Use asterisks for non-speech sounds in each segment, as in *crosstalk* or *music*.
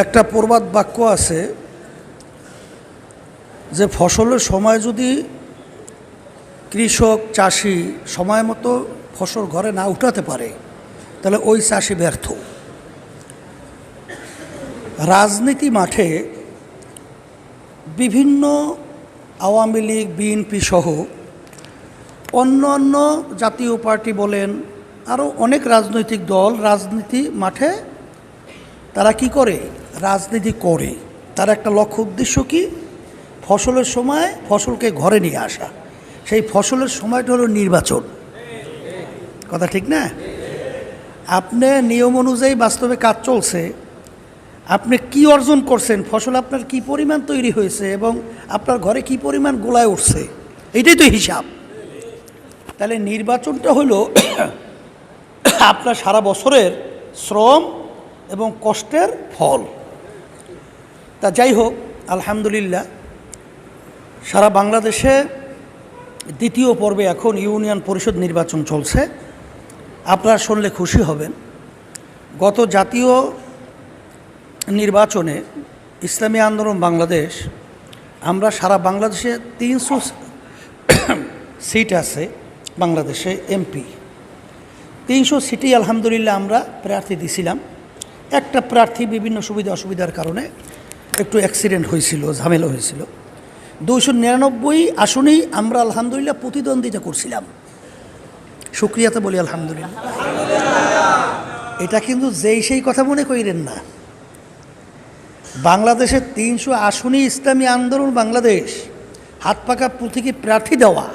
একটা প্রবাদ বাক্য আছে যে ফসলের সময় যদি কৃষক, চাষি সময় মতো ফসল ঘরে না উঠাতে পারে, তাহলে ওই চাষি ব্যর্থ। রাজনীতি মাঠে বিভিন্ন আওয়ামী লীগ, বিএনপি সহ অন্য অন্য জাতীয় পার্টি বলেন আরও অনেক রাজনৈতিক দল, রাজনীতি মাঠে তারা কি করে? রাজনীতি করে, তার একটা লক্ষ্য উদ্দেশ্য কি? ফসলের সময় ফসলকে ঘরে নিয়ে আসা। সেই ফসলের সময়টা হলো নির্বাচন। কথা ঠিক না? আপনি নিয়ম অনুযায়ী বাস্তবে কাজ চলছে। আপনি কি অর্জন করছেন? ফসল আপনার কি পরিমাণ তৈরি হয়েছে এবং আপনার ঘরে কি পরিমাণ গোলায় উঠছে? এটাই তো হিসাব। তাহলে নির্বাচনটা হলো *coughs* আপনার সারা বছরের শ্রম এবং কষ্টের ফল। তা যাই হোক, আলহামদুলিল্লাহ, সারা বাংলাদেশে দ্বিতীয় পর্বে এখন ইউনিয়ন পরিষদ নির্বাচন চলছে। আপনারা শুনলে খুশি হবেন, গত জাতীয় নির্বাচনে ইসলামী আন্দোলন বাংলাদেশ, আমরা সারা বাংলাদেশে তিনশো সিট আছে বাংলাদেশে এমপি। তিনশো সিটি আলহামদুলিল্লাহ আমরা প্রার্থী দিছিলাম। একটা প্রার্থী বিভিন্ন সুবিধা অসুবিধার কারণে একটু অ্যাক্সিডেন্ট হয়েছিল, ঝামেলা হয়েছিল। দুইশো নিরানব্বই আসনেই আমরা আলহামদুলিল্লাহ প্রতিদ্বন্দ্বিতা করছিলাম। সুক্রিয়াতে বলি আলহামদুলিল্লাহ। এটা কিন্তু যেই সেই কথা মনে করিলেন না। বাংলাদেশের তিনশো আসনে ইসলামী আন্দোলন বাংলাদেশ, হাত পাকা প্রতীকে প্রার্থী দেওয়া,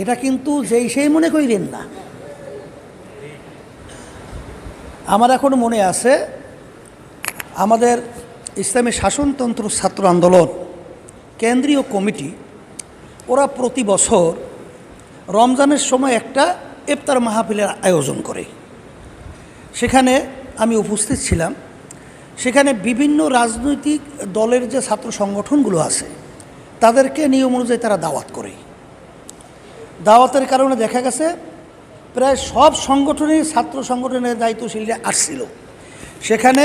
এটা কিন্তু যেই সেই মনে করিলেন না। আমার এখন মনে আছে, আমাদের ইসলামী শাসনতন্ত্র ছাত্র আন্দোলন, কেন্দ্রীয় কমিটি, ওরা প্রতি বছর রমজানের সময় একটা ইফতার মাহফিলের আয়োজন করে। সেখানে আমি উপস্থিত ছিলাম। সেখানে বিভিন্ন রাজনৈতিক দলের যে ছাত্র সংগঠনগুলো আছে, তাদেরকে নিয়ম অনুযায়ী তারা দাওয়াত করে। দাওয়াতের কারণে দেখা গেছে, প্রায় সব সংগঠনের ছাত্র সংগঠনের দায়িত্বশীলরা আসছিল। সেখানে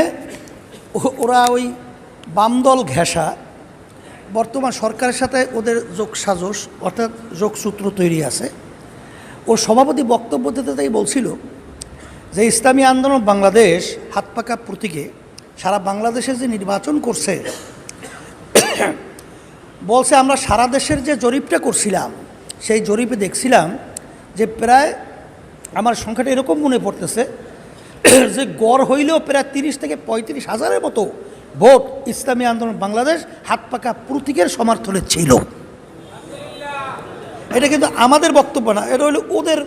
ওরা ওই বামদল ঘেঁষা, বর্তমান সরকারের সাথে ওদের যোগ সাজস অর্থাৎ যোগসূত্র তৈরি আছে। ও সভাপতি বক্তব্য দিতে তাই বলছিল যে, ইসলামী আন্দোলন বাংলাদেশ হাত পাকা প্রতীকে সারা বাংলাদেশে যে নির্বাচন করছে, বলছে আমরা সারা দেশের যে জরিপটা করছিলাম, সেই জরিপে দেখছিলাম যে প্রায় আমার সংখ্যাটা এরকম মনে পড়তেছে যে, গড় হইলেও প্রায় তিরিশ থেকে পঁয়ত্রিশ হাজারের মতো ভোট, ইসলামী আন্দোলন, বাংলাদেশ হাত পাকা প্রতীকের সমর্থনে ছিল। এটা কিন্তু আমাদের বক্তব্য না, এটা হলো ওদের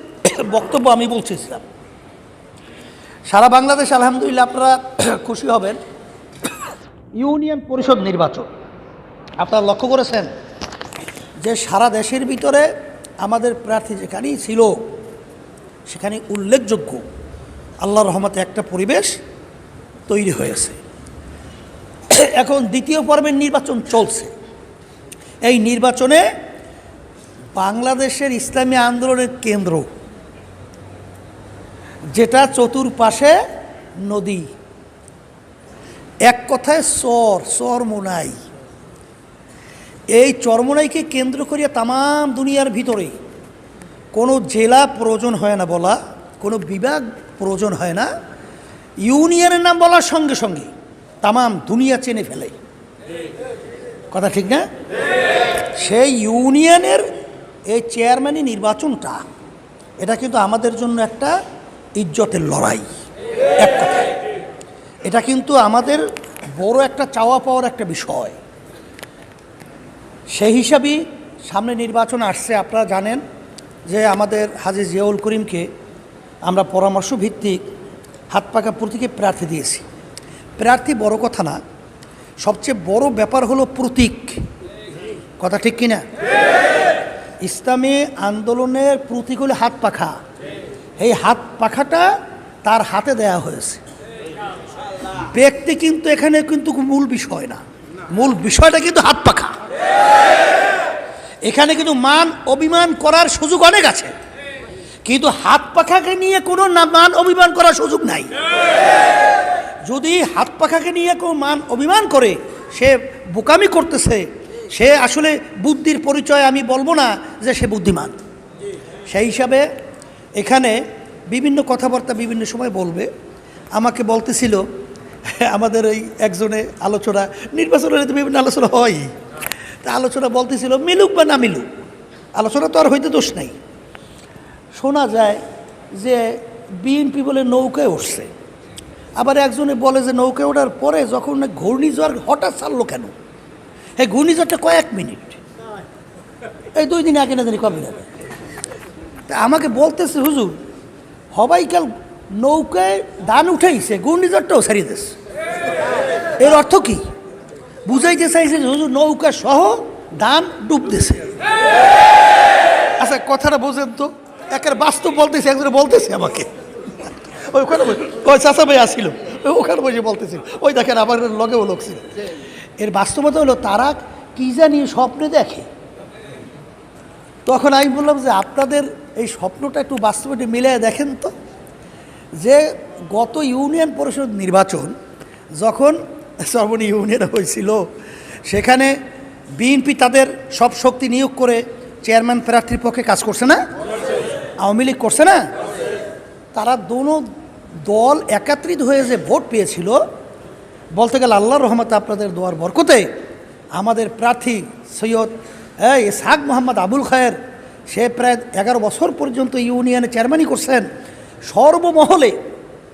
বক্তব্য আমি বলছিলাম সারা বাংলাদেশ, আলহামদুলিল্লাহ, আপনারা খুশি হবেন। ইউনিয়ন পরিষদ নির্বাচন, আপনারা লক্ষ্য করেছেন? যে সারা দেশের ভিতরে আমাদের প্রার্থী যেখানেই ছিল সেখানে উল্লেখযোগ্য আল্লাহ রহমতে একটা পরিবেশ তৈরি হয়েছে। *coughs* এখন দ্বিতীয় পর্বের নির্বাচন চলছে। এই নির্বাচনে বাংলাদেশের ইসলামী আন্দোলনের কেন্দ্র, যেটা চতুর্পাশে নদী। এক কথায় চর, চরমোনাই। এই চরমোনাইকে কেন্দ্র করিয়া তামাম দুনিয়ার ভিতরে কোনো জেলা প্রয়োজন হয় না বলা, কোনো বিভাগ প্রয়োজন হয় না। ইউনিয়নের নাম বলার সঙ্গে সঙ্গে তামাম দুনিয়া চেনে ফেলে। কথা ঠিক না? সেই ইউনিয়নের এই চেয়ারম্যানই নির্বাচনটা, এটা কিন্তু আমাদের জন্য একটা ইজ্জতের লড়াই। এক কথায়। এটা কিন্তু আমাদের বড় একটা চাওয়া পাওয়ার একটা বিষয়। সেই হিসাবেই সামনে নির্বাচন আসছে, আপনারা জানেন যে আমাদের হাজি জিয়াউল করিমকে আমরা পরামর্শ ভিত্তিক হাত পাকা প্রতীকে প্রার্থী দিয়েছি। প্রার্থী বড় কথা না, সবচেয়ে বড় ব্যাপার হলো প্রতীক। কথা ঠিক কিনা? ইসলামী আন্দোলনের প্রতীক হলো হাত পাখা। এই হাত পাখাটা তার হাতে দেয়া হয়েছে। ব্যক্তি কিন্তু এখানে কিন্তু মূল বিষয় না। মূল বিষয়টা কিন্তু হাত পাখা। এখানে কিন্তু মান অভিমান করার সুযোগ অনেক আছে। কিন্তু হাত পাখাকে নিয়ে কোনো মান অভিমান করার সুযোগ নাই। যদি হাত পাখাকে নিয়ে কেউ মান অভিমান করে, সে বোকামি করতেছে, সে আসলে বুদ্ধির পরিচয় আমি বলব না যে সে বুদ্ধিমান। সেই হিসাবে এখানে বিভিন্ন কথাবার্তা বিভিন্ন সময় বলবে। আমাকে বলতেছিল, আমাদের ওই একজনে আলোচনা নির্বাচনের তো বিভিন্ন আলোচনা হয়। তা আলোচনা বলতেছিল, মিলুক বা না মিলুক, আলোচনা তো আর হইতে দোষ নাই। শোনা যায় যে বিএনপি বলে নৌকায় উঠছে। আবার একজনে বলে যে নৌকায় ওঠার পরে যখন ঘূর্ণিঝড় হঠাৎ ছাড়লো কেন? এই ঘূর্ণিঝড়টা কয়েক মিনিট। এই দুই দিন আগে না জানি কবে যাবে। তা আমাকে বলতেছে, হুজুর হবাইকাল নৌকায় দান উঠাইছে, ঘূর্ণিঝড়টাও ছাড়িয়ে দিয়েছে। এর অর্থ কি? বুঝাইতে চাইছে যে, হুজুর, নৌকা সহ দান ডুব দিছে আচ্ছা কথাটা বোঝেন তো। একের বাস্তব বলতেছে, একজনে বলতেছে আমাকে। ওই ওখানে বসে- ওই চাষা ভাই আসছিল। ওই ওখানে বসে বলতেছিল ওই দেখেন আবার লগেও লোক ছিল। এর বাস্তবতা হলো তারা কি জানি স্বপ্নে দেখে। তখন আমি বললাম যে, আপনাদের এই স্বপ্নটা একটু বাস্তবতা মিলিয়ে দেখেন তো। যে গত ইউনিয়ন পরিষদ নির্বাচন যখন সর্বনি ইউনিয়ন হয়েছিল, সেখানে বিএনপি তাদের সব শক্তি নিয়োগ করে চেয়ারম্যান প্রার্থীর পক্ষে কাজ করছে না? আওয়ামী লীগ করছে না? তারা দোনো দল একাত্রিত হয়ে যে ভোট পেয়েছিল, বলতে গেলে আল্লাহর রহমতে আপনাদের দোয়ার বরকতে, আমাদের প্রার্থী সৈয়দ, এই সাক মোহাম্মদ আবুল খায়ের, সে প্রায় এগারো বছর পর্যন্ত ইউনিয়নে চেয়ারম্যানই করছেন। সর্বমহলে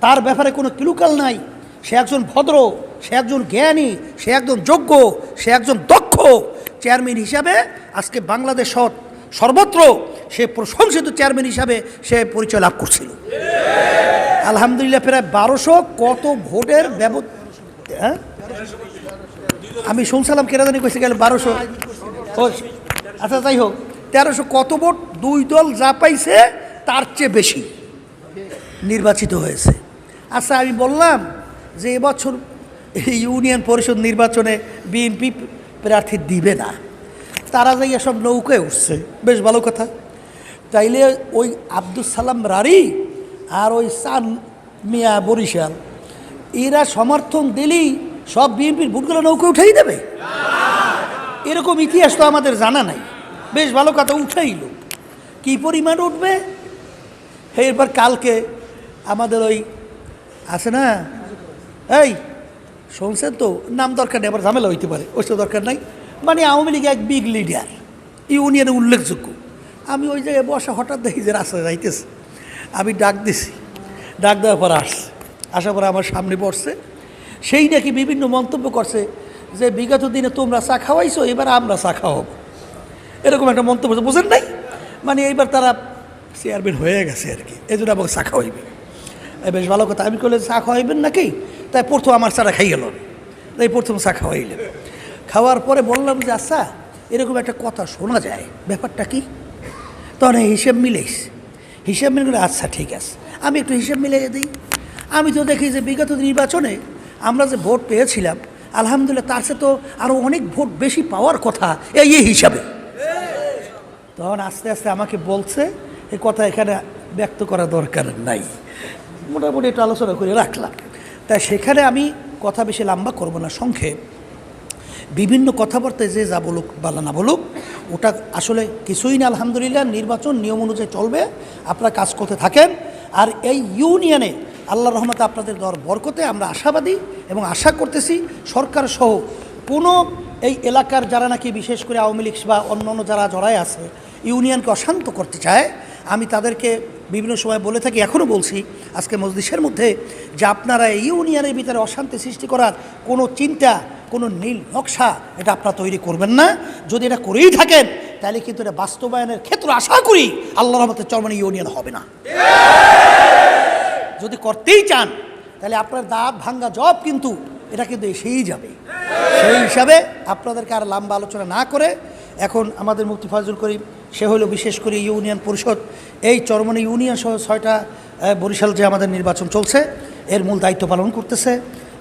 তার ব্যাপারে কোনো কিলুকাল নাই। সে একজন ভদ্র, সে একজন জ্ঞানী, সে একজন যোগ্য, সে একজন দক্ষ চেয়ারম্যান হিসাবে আজকে বাংলাদেশ সর্বত্র সে প্রশংসিত চেয়ারম্যান হিসাবে সে পরিচয় লাভ করছিল। আলহামদুলিল্লাহ প্রায় বারোশো কত ভোটের ব্যবস্থা হ্যাঁ? আমি শুনছিলাম কেরাদানি কইছে গেল বারোশো। আচ্ছা যাই হোক, তেরোশো কত ভোট দুই দল যা পাইছে তার চেয়ে বেশি নির্বাচিত হয়েছে। আচ্ছা আমি বললাম যে এবছর ইউনিয়ন পরিষদ নির্বাচনে বিএনপি প্রার্থী দিবে না। তারা যাইয়া সব নৌকায় উঠছে। বেশ ভালো কথা। তাইলে ওই আব্দুল সালাম রারি আর ওই সান মিয়া বরিশাল, এরা সমর্থন দিলেই সব বিএনপির ভোটগুলো নৌকা উঠেই দেবে। এরকম ইতিহাস তো আমাদের জানা নাই। বেশ ভালো কথা উঠাইল কি পরিমাণ উঠবে? এরপর কালকে আমাদের ওই আছে না? এই, শুনছেন তো? নাম দরকার নেই, আবার ঝামেলা হইতে পারে ওইসব দরকার নাই। মানে আওয়ামী লীগ এক বিগ লিডার ইউনিয়নে উল্লেখযোগ্য। আমি ওই জায়গায় বসে হঠাৎ দেখি যে রাস্তায় যাইতেছে। আমি ডাক দিছি। ডাক দেওয়ার পর আসছে। আসার পরে আমার সামনে পড়ছে সেই নাকি বিভিন্ন মন্তব্য করছে যে, বিগত দিনে তোমরা চা খাওয়াইছো, এবার আমরা চা খাওয়াবো। এরকম একটা মন্তব্য বুঝেন নাই? মানে এইবার তারা চেয়ারম্যান হয়ে গেছে আর কি। এই জন্য আমাকে চা খাওয়াইবে। বেশ ভালো কথা। আমি করলে চা খাওয়াইবেন নাকি? তাই প্রথম আমার চাটা খাই গেল। তাই প্রথম চা খাওয়াইলেন খাওয়ার পরে বললাম যে আচ্ছা এরকম একটা কথা শোনা যায়। ব্যাপারটা কি? তখন হিসেব মিলেস। হিসেব মিলে গেলে আচ্ছা ঠিক আছে। আমি একটু হিসেব মিলিয়ে দিই। আমি তো দেখি যে বিগত নির্বাচনে আমরা যে ভোট পেয়েছিলাম, আলহামদুলিল্লাহ তার সাথে তো আরও অনেক ভোট বেশি পাওয়ার কথা এই এই হিসাবে। তখন আস্তে আস্তে আমাকে বলছে, এই কথা এখানে ব্যক্ত করা দরকার নাই। মোটামুটি একটু আলোচনা করে রাখলাম। তাই সেখানে আমি কথা বেশি লম্বা করব না, সংক্ষেপ। বিভিন্ন কথাবার্তায় যে যা বলুক বা না বলুক ওটা আসলে কিছুই না, আলহামদুলিল্লাহ, নির্বাচন নিয়ম অনুযায়ী চলবে, আপনারা কাজ করতে থাকেন। আর এই ইউনিয়নে আল্লাহ রহমতে আপনাদের দর বরকতে আমরা আশাবাদী এবং আশা করতেছি সরকার সহ কোনো এই এলাকার যারা নাকি বিশেষ করে আওয়ামী লীগ বা অন্য অন্য যারা জড়ায় আছে, ইউনিয়নকে অশান্ত করতে চায়, আমি তাদেরকে বিভিন্ন সময় বলে থাকি, এখনও বলছি, আজকে মজলিসের মধ্যে যে আপনারা এই ইউনিয়নের ভিতরে অশান্তি সৃষ্টি করার কোনো চিন্তা কোনো নীল নকশা এটা আপনারা তৈরি করবেন না। যদি এটা করেই থাকেন, তাহলে কিন্তু এটা বাস্তবায়নের ক্ষেত্রে আশা করি আল্লাহ রহমতের চরমানি ইউনিয়ন হবে না। যদি করতেই চান, তাহলে আপনার দাঁত ভাঙ্গা জব কিন্তু এটা কিন্তু এসেই যাবে সেই হিসাবে আপনাদেরকে আর লম্বা আলোচনা না করে এখন আমাদের মুক্তি ফজল করিম, সে হলো বিশেষ করে ইউনিয়ন পরিষদ। এই চরমনি ইউনিয়ন সহ ছয়টা বরিশাল যে আমাদের নির্বাচন চলছে, এর মূল দায়িত্ব পালন করতেছে।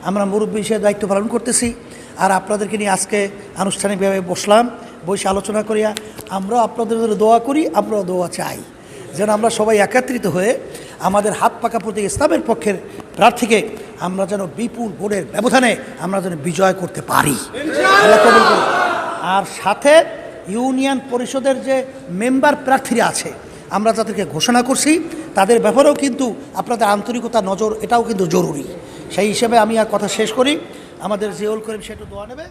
আমরা মুরব্বী হিসেবে দায়িত্ব পালন করতেছি। আর আপনাদেরকে নিয়ে আজকে আনুষ্ঠানিকভাবে বসলাম। বসে আলোচনা করিয়া আমরাও আপনাদের জন্য দোয়া করি, আমরাও দোয়া চাই। যেন আমরা সবাই একত্রিত হয়ে আমাদের হাত পাকা প্রতি ইসলামের পক্ষের প্রার্থীকে আমরা যেন বিপুল ভোটের ব্যবধানে আমরা যেন বিজয় করতে পারি। আর সাথে ইউনিয়ন পরিষদের যে মেম্বার প্রার্থীরা আছে, আমরা যাদেরকে ঘোষণা করছি, তাদের ব্যাপারেও কিন্তু আপনাদের আন্তরিকতা নজর, এটাও কিন্তু জরুরি। সেই হিসেবে আমি আর কথা শেষ করি। আমাদের জিয়ল করিম সেটু দোয়া নেবে।